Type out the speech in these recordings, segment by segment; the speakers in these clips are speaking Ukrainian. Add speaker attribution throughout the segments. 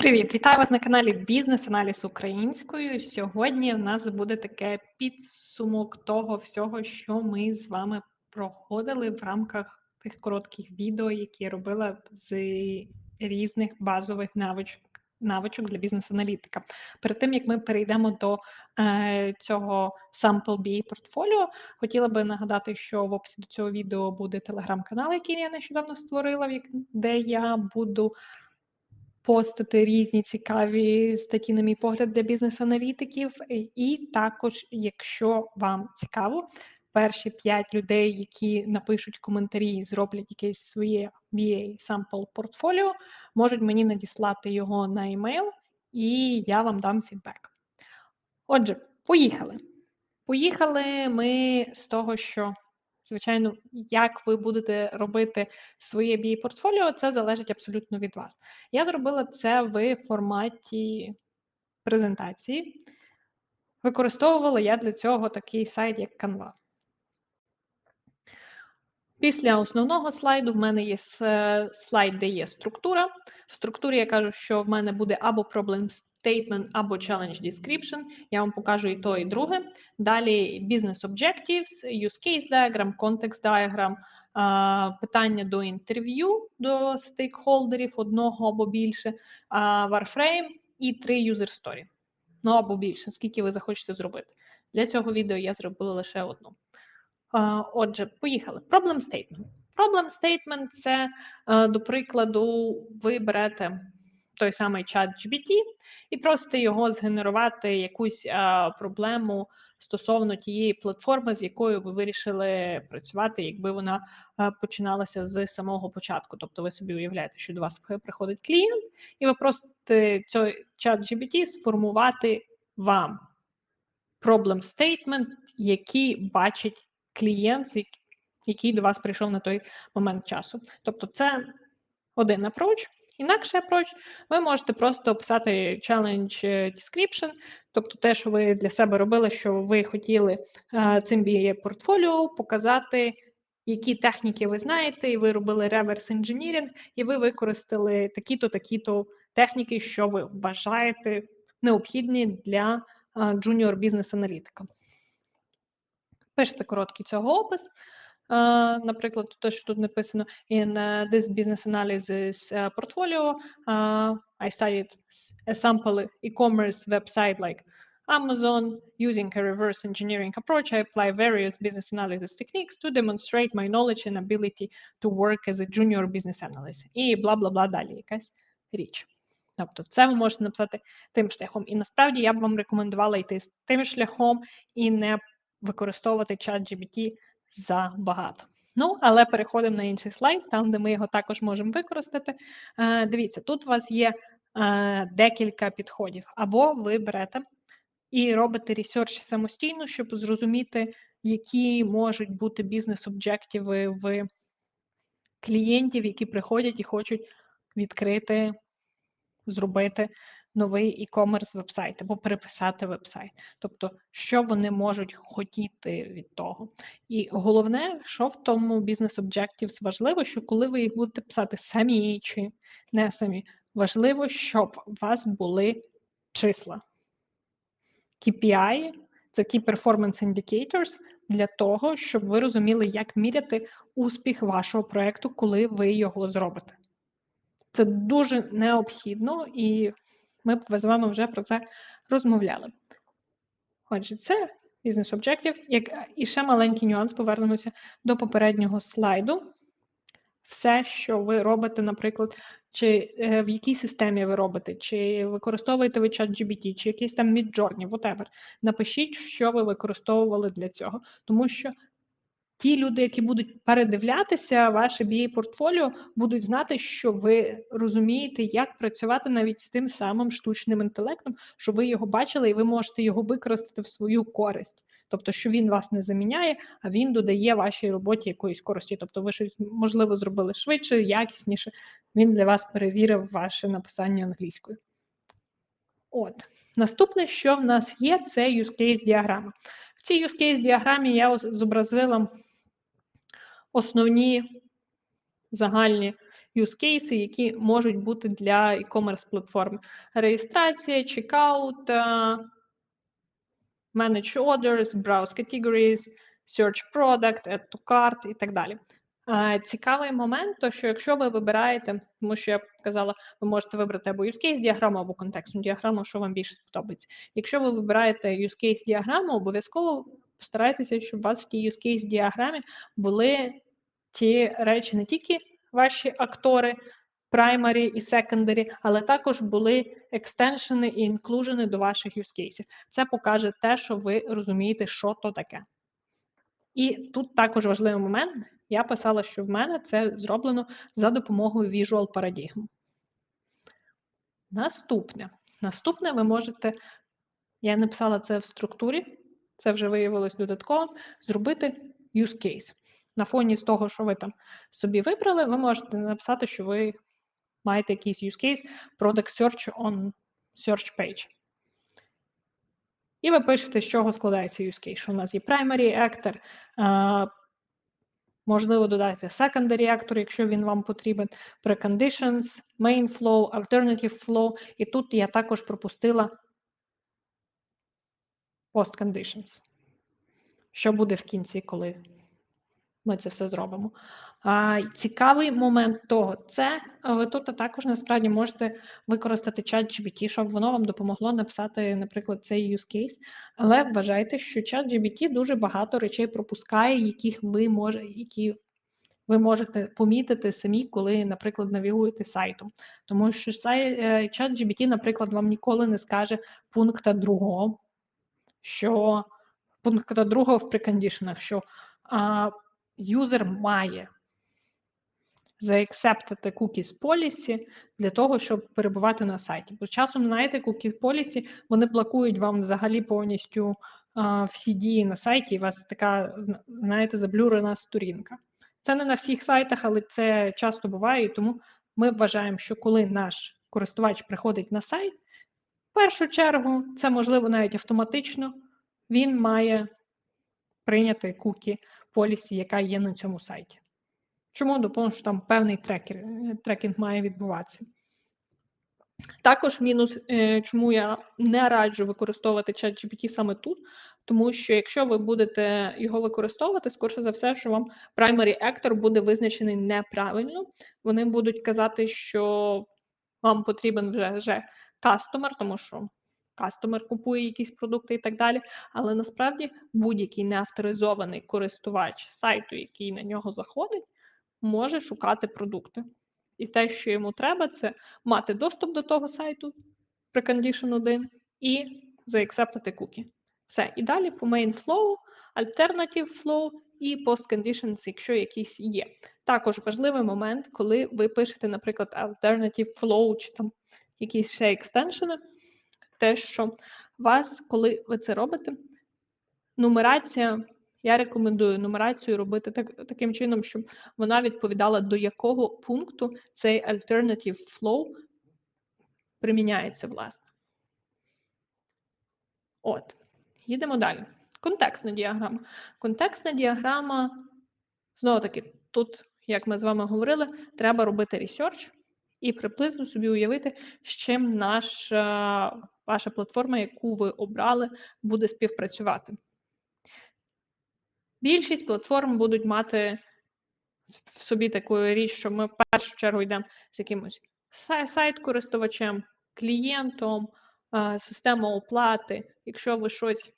Speaker 1: Привіт, вітаю вас на каналі Бізнес-аналіз українською. Сьогодні в нас буде таке підсумок того всього, що ми з вами проходили в рамках тих коротких відео, які я робила з різних базових навичок навичок для бізнес-аналітика. Перед тим як ми перейдемо до е, цього Sample BA портфоліо, хотіла би нагадати, що в описі до цього відео буде телеграм-канал, який я нещодавно створила, де я буду постити різні цікаві статті, на мій погляд, для бізнес-аналітиків. І також, якщо вам цікаво, перші п'ять людей, які напишуть коментарі і зроблять якесь своє BA sample портфоліо, можуть мені надіслати його на емейл, і я вам дам фідбек. Отже, поїхали. Поїхали ми з того, що Звичайно, як ви будете робити своє ba портфоліо, це залежить абсолютно від вас. Я зробила це в форматі презентації. Використовувала я для цього такий сайт, як Canva. Після основного слайду в мене є слайд, де є структура. В структурі я кажу, що в мене буде або Problem Statement або Challenge Description. Я вам покажу і то, і друге. Далі Business Objectives, Use Case Diagram, Context Diagram, питання до інтерв'ю до стейкхолдерів одного або більше, Warframe і три User Story. Ну або більше, скільки ви захочете зробити. Для цього відео я зробила лише одну. Отже, поїхали. Problem Statement. Problem Statement – це, до прикладу, ви берете той самий чат GBT і просите його згенерувати якусь а, проблему стосовно тієї платформи, з якою ви вирішили працювати, якби вона а, починалася з самого початку. Тобто ви собі уявляєте, що до вас приходить клієнт, і ви просите цей чат GBT сформувати вам problem statement, який бачить клієнт, який до вас прийшов на той момент часу. Тобто, це один approach. Інакший approach, ви можете просто описати challenge description, тобто те, що ви для себе робили, що ви хотіли цим BA портфоліо показати, які техніки ви знаєте, і ви робили реверс інженірінг, і ви використали такі-то, такі-то техніки, що ви вважаєте необхідні для джуніор бізнес-аналітика. Пишете короткий цього опис. Uh, наприклад, те, що тут написано in uh, this business analysis uh, portfolio, I studied a sample e-commerce website like Amazon using a reverse engineering approach. I apply various business analysis techniques to demonstrate my knowledge and ability to work as a junior business analyst. І бла бла бла далі якась річ. Тобто, це ви можете написати тим шляхом. І насправді я б вам рекомендувала йти тим шляхом і не використовувати чат GBT забагато. Ну, але переходимо на інший слайд, там, де ми його також можемо використати. Е, дивіться, тут у вас є е, декілька підходів. Або ви берете і робите ресерч самостійно, щоб зрозуміти, які можуть бути бізнес-об'єктиви в клієнтів, які приходять і хочуть відкрити, зробити новий e-commerce вебсайт або переписати вебсайт. Тобто, що вони можуть хотіти від того. І головне, що в тому бізнес Objectives важливо, що коли ви їх будете писати самі чи не самі, важливо, щоб у вас були числа. KPI це Key Performance Indicators для того, щоб ви розуміли, як міряти успіх вашого проєкту, коли ви його зробите. Це дуже необхідно і ми б з вами вже про це розмовляли. Отже, це бізнес Objective. Як і ще маленький нюанс, повернемося до попереднього слайду. Все, що ви робите, наприклад, чи е, в якій системі ви робите, чи використовуєте ви чат GBT, чи якийсь там Midjourney, whatever. Напишіть, що ви використовували для цього. Тому що ті люди, які будуть передивлятися ваше ba портфоліо, будуть знати, що ви розумієте, як працювати навіть з тим самим штучним інтелектом, що ви його бачили, і ви можете його використати в свою користь. Тобто, що він вас не заміняє, а він додає вашій роботі якоїсь користі. Тобто, ви щось можливо зробили швидше, якісніше. Він для вас перевірив ваше написання англійською. От, наступне, що в нас є, це use case діаграма. В цій use case діаграмі я зобразила основні загальні use cases, які можуть бути для e-commerce платформи. Реєстрація, чекаут, manage orders, browse categories, search product, add to cart і так далі. Е, Цікавий момент, то що якщо ви вибираєте, тому що я казала, ви можете вибрати або use case діаграму, або контекстну діаграму, що вам більше сподобається. Якщо ви вибираєте use case діаграму, обов'язково постарайтеся, щоб у вас в тій use case діаграмі були ті речі, не тільки ваші актори, primary і secondary, але також були екстеншени і інклюжени до ваших use cases. Це покаже те, що ви розумієте, що то таке. І тут також важливий момент. Я писала, що в мене це зроблено за допомогою Visual Paradigm. Наступне. Наступне ви можете, я написала це в структурі, це вже виявилось додатково, зробити use case. На фоні з того, що ви там собі вибрали, ви можете написати, що ви маєте якийсь use case Product Search on Search Page. І ви пишете, з чого складається use case, що у нас є primary actor, можливо, додати secondary actor, якщо він вам потрібен, preconditions, main flow, alternative flow, і тут я також пропустила post conditions. Що буде в кінці, коли ми це все зробимо. А, Цікавий момент того, це ви тут також насправді можете використати чат GPT, щоб воно вам допомогло написати, наприклад, цей use case. Але вважайте, що чат GPT дуже багато речей пропускає, яких ви може, які ви можете помітити самі, коли, наприклад, навігуєте сайтом. Тому що чат GPT, наприклад, вам ніколи не скаже пункта другого, що пункта другого в прикондішенах, що юзер має заакцептити cookies policy для того, щоб перебувати на сайті. Бо часом, знаєте, cookies policy, вони блокують вам взагалі повністю а, всі дії на сайті, і у вас така, знаєте, заблюрена сторінка. Це не на всіх сайтах, але це часто буває, і тому ми вважаємо, що коли наш користувач приходить на сайт, в першу чергу, це можливо навіть автоматично, він має прийняти кукі полісі, яка є на цьому сайті. Чому? Тому що там певний трекер, трекінг має відбуватися. Також мінус, е, чому я не раджу використовувати ChatGPT саме тут, тому що якщо ви будете його використовувати, скоріше за все, що вам primary actor буде визначений неправильно. Вони будуть казати, що вам потрібен вже вже кастомер, тому що кастомер купує якісь продукти і так далі. Але насправді будь-який неавторизований користувач сайту, який на нього заходить, може шукати продукти. І те, що йому треба, це мати доступ до того сайту precondition 1 і заакцептити кукі. Все. І далі по main flow, alternative flow і post conditions, якщо якісь є. Також важливий момент, коли ви пишете, наприклад, alternative flow чи там якісь ще екстеншени, те, що вас, коли ви це робите, нумерація. Я рекомендую нумерацію робити так, таким чином, щоб вона відповідала, до якого пункту цей alternative flow приміняється, власне. От, їдемо далі. Контекстна діаграма. Контекстна діаграма, знову таки, тут, як ми з вами говорили, треба робити ресерч і приблизно собі уявити, з чим наша ваша платформа, яку ви обрали, буде співпрацювати. Більшість платформ будуть мати в собі таку річ, що ми в першу чергу йдемо з якимось сайт-користувачем, клієнтом, системою оплати. Якщо ви щось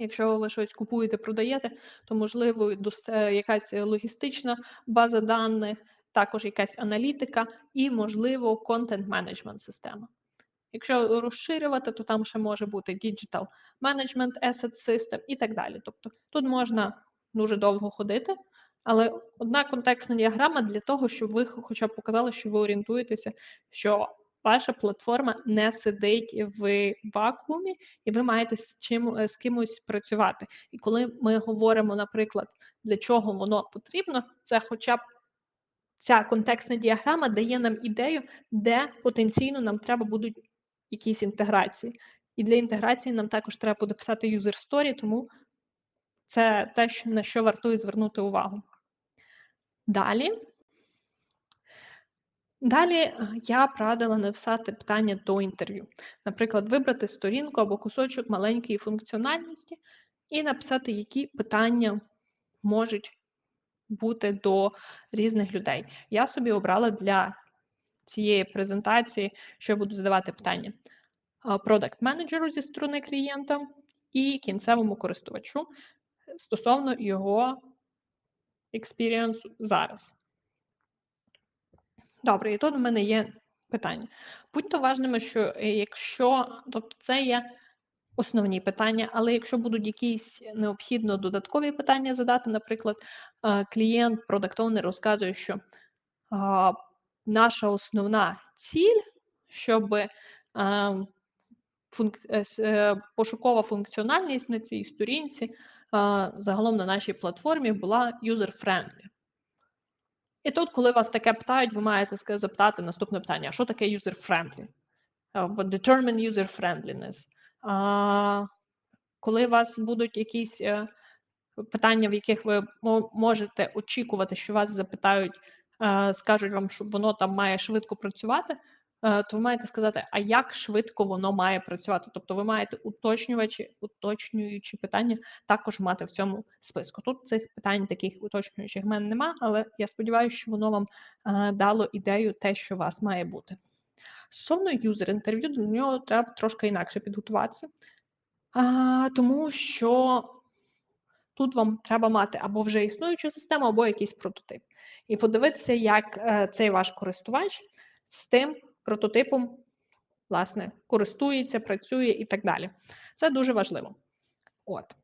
Speaker 1: Якщо ви щось купуєте, продаєте, то можливо якась логістична база даних, також якась аналітика і, можливо, контент-менеджмент система. Якщо розширювати, то там ще може бути Digital Management Asset System і так далі. Тобто тут можна дуже довго ходити, але одна контекстна діаграма для того, щоб ви хоча б показали, що ви орієнтуєтеся, що ваша платформа не сидить в вакуумі, і ви маєте з чим з кимось працювати. І коли ми говоримо, наприклад, для чого воно потрібно, це хоча б ця контекстна діаграма дає нам ідею, де потенційно нам треба будуть якісь інтеграції. І для інтеграції нам також треба буде писати story, тому це те, на що вартує звернути увагу. Далі Далі е, я б радила написати питання до інтерв'ю. Наприклад, вибрати сторінку або кусочок маленької функціональності і написати, які питання можуть бути до різних людей. Я собі обрала для цієї презентації, що я буду задавати питання продакт менеджеру зі сторони клієнта і кінцевому користувачу стосовно його експірієнсу зараз. Добре, і тут в мене є питання. Будьте уважними, що е, якщо, тобто це є основні питання, але якщо будуть якісь необхідно додаткові питання задати, наприклад, е, клієнт, продакт-оунер розказує, що наша основна ціль, щоб. Е, пошукова функціональність на цій сторінці загалом на нашій платформі була user-friendly. І тут, коли вас таке питають, ви маєте запитати наступне питання: а що таке user-friendly? Determine user-friendliness. Коли у вас будуть якісь е, питання, в яких ви можете очікувати, що вас запитають, е, скажуть вам, що воно там має швидко працювати, Е, то ви маєте сказати, а як швидко воно має працювати. Тобто ви маєте уточнювачі, уточнюючі питання також мати в цьому списку. Тут цих питань таких уточнюючих в мене нема, але я сподіваюся, що воно вам дало ідею те, що у вас має бути. Стосовно юзер-інтерв'ю, до нього треба трошки інакше підготуватися, а, тому що тут вам треба мати або вже існуючу систему, або якийсь прототип. І подивитися, як е, цей ваш користувач з тим прототипом, власне, користується, працює і так далі. Це дуже важливо. От.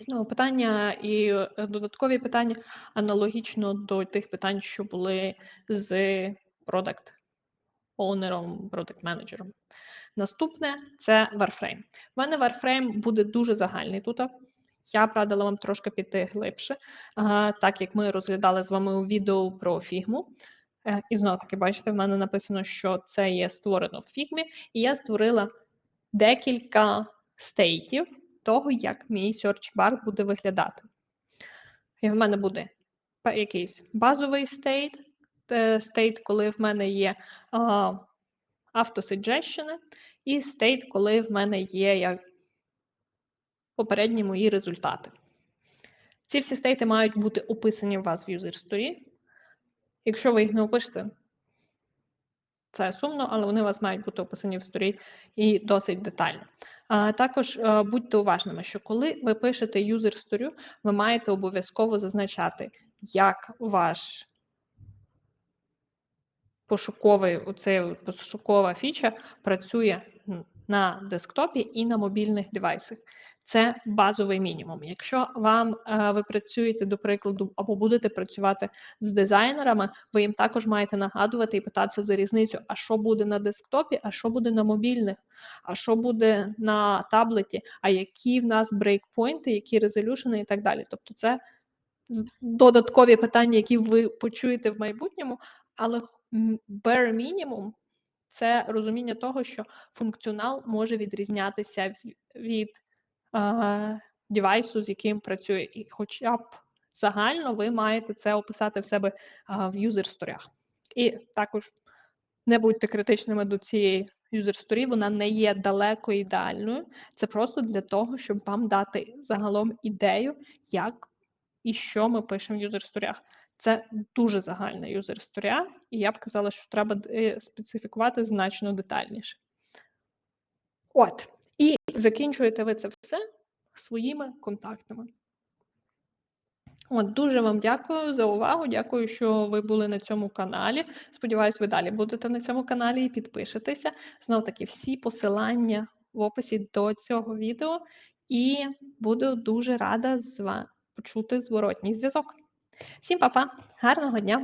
Speaker 1: Знову питання і е, додаткові питання аналогічно до тих питань, що були з продакт оунером продакт менеджером Наступне це Warframe. У мене Warframe буде дуже загальний тут. Я б радила вам трошки піти глибше, так як ми розглядали з вами у відео про фігму. Е, і знову таки, бачите, в мене написано, що це є створено в фігмі, і я створила декілька стейтів того, як мій search bar буде виглядати. І в мене буде якийсь базовий стейт, стейт, коли в мене є автосуджещени, і стейт, коли в мене є як попередні мої результати. Ці всі стейти мають бути описані у вас в story. Якщо ви їх не опишете, це сумно, але вони у вас мають бути описані в сторі і досить детально. А Також а, е, будьте уважними, що коли ви пишете юзер сторю, ви маєте обов'язково зазначати, як ваш пошуковий, оцей пошукова фіча працює на десктопі і на мобільних девайсах. Це базовий мінімум. Якщо вам е, ви працюєте, до прикладу, або будете працювати з дизайнерами, ви їм також маєте нагадувати і питатися за різницю, а що буде на десктопі, а що буде на мобільних, а що буде на таблеті, а які в нас брейкпойнти, які резолюшени і так далі. Тобто, це додаткові питання, які ви почуєте в майбутньому, але bare minimum – це розуміння того, що функціонал може відрізнятися від девайсу, з яким працює, і хоча б загально ви маєте це описати в себе в юзер-сторях. І також не будьте критичними до цієї юзер-сторі, вона не є далеко ідеальною. Це просто для того, щоб вам дати загалом ідею, як і що ми пишемо в юзер-сторях. Це дуже загальна юзер-сторія, і я б казала, що треба е, специфікувати значно детальніше. От, і закінчуєте ви це все своїми контактами. От, Дуже вам дякую за увагу. Дякую, що ви були на цьому каналі. Сподіваюсь, ви далі будете на цьому каналі і підпишетеся. Знов таки, всі посилання в описі до цього відео. І буду дуже рада з вами почути зворотній зв'язок. Всім па-па, гарного дня!